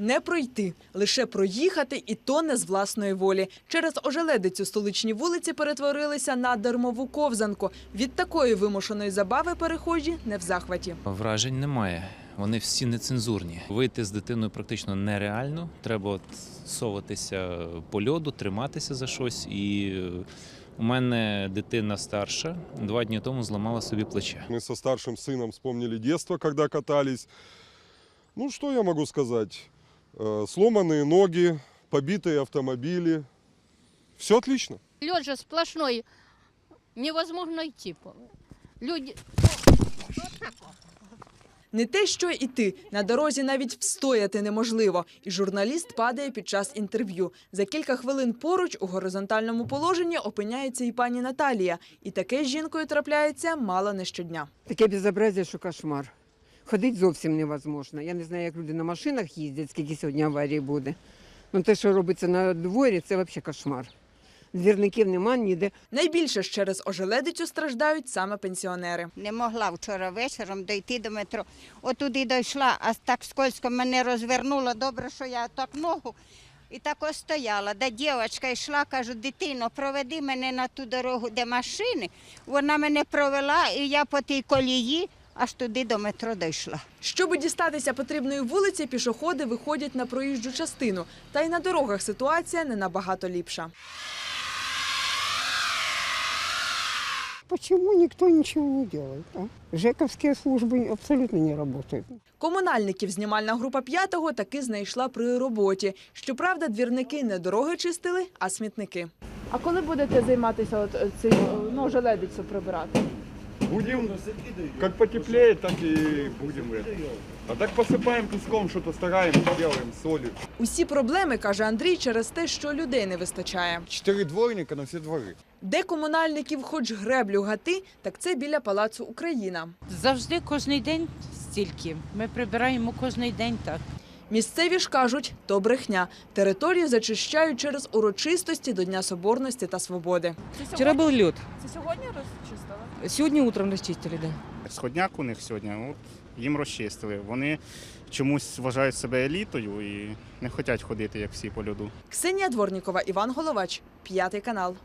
Не пройти, лише проїхати, і то не з власної волі. Через ожеледицю столичні вулиці перетворилися на дармову ковзанку. Від такої вимушеної забави перехожі не в захваті. Вражень немає. Вони всі нецензурні. Вийти з дитиною практично нереально. Треба от соватися по льоду, триматися за щось. І е, у мене дитина старша два дні тому зламала собі плече. Мы со старшим сыном вспомнили детство, когда катались. Ну, что я могу сказать? Э, Сломанные ноги, побитые автомобили. Все отлично. Лед же сплошной, невозможно идти. Люди, Не те, що іти. На дорозі навіть встояти неможливо. І журналіст падає під час інтерв'ю. За кілька хвилин поруч у горизонтальному положенні опиняється і пані Наталія. І таке з жінкою трапляється мало не щодня. Таке безобразие, що кошмар. Ходити зовсім невозможно. Я не знаю, як люди на машинах їздять, скільки сьогодні аварій буде. Ну те, що робиться на дворі, це взагалі кошмар. Двірників нема ніде. Найбільше ж через ожеледицю страждають саме пенсіонери. Не могла вчора вечором дійти до метро. Отуди дійшла, а так скользко мене розвернуло. Добре, що я так ногу. І так ось стояла. Де дівчинка йшла, кажу, дитино, проведи мене на ту дорогу, де машини. Вона мене провела, і я по тій колії аж туди до метро дійшла. Щоби дістатися потрібної вулиці, пішоходи виходять на проїжджу частину. Та й на дорогах ситуація не набагато ліпша. Почему никто ничего не делает? А? Жековские службы абсолютно не работают. Комунальників знімальна група п'ятого таки знайшла при роботі. Щоправда, двірники не дороги чистили, а смітники. А коли будете займатися от цим ну, желедицю прибирати? Будем, как потеплеет, так и будем это. А так посыпаем песком, что-то стараем, делаем, солью. Усі проблеми, каже Андрій, через те, що людей не вистачає. Четыре дворника на все дворы. Де комунальників хоч греблю гати, так це біля палацу Україна. Завжди кожен день стільки. Ми прибираємо кожен день так. Місцеві ж кажуть, то брехня. Територію зачищають через урочистості до Дня Соборності та Свободи. Вчера был лед. Це сьогодні розчистили? Сегодня утром расчистили, да. Сходняк у них сьогодні, от їм розчистили. Вони чомусь вважають себе елітою і не хочуть ходити, як всі по льоду. Ксенія Дворнікова, Іван Головач, п'ятий канал.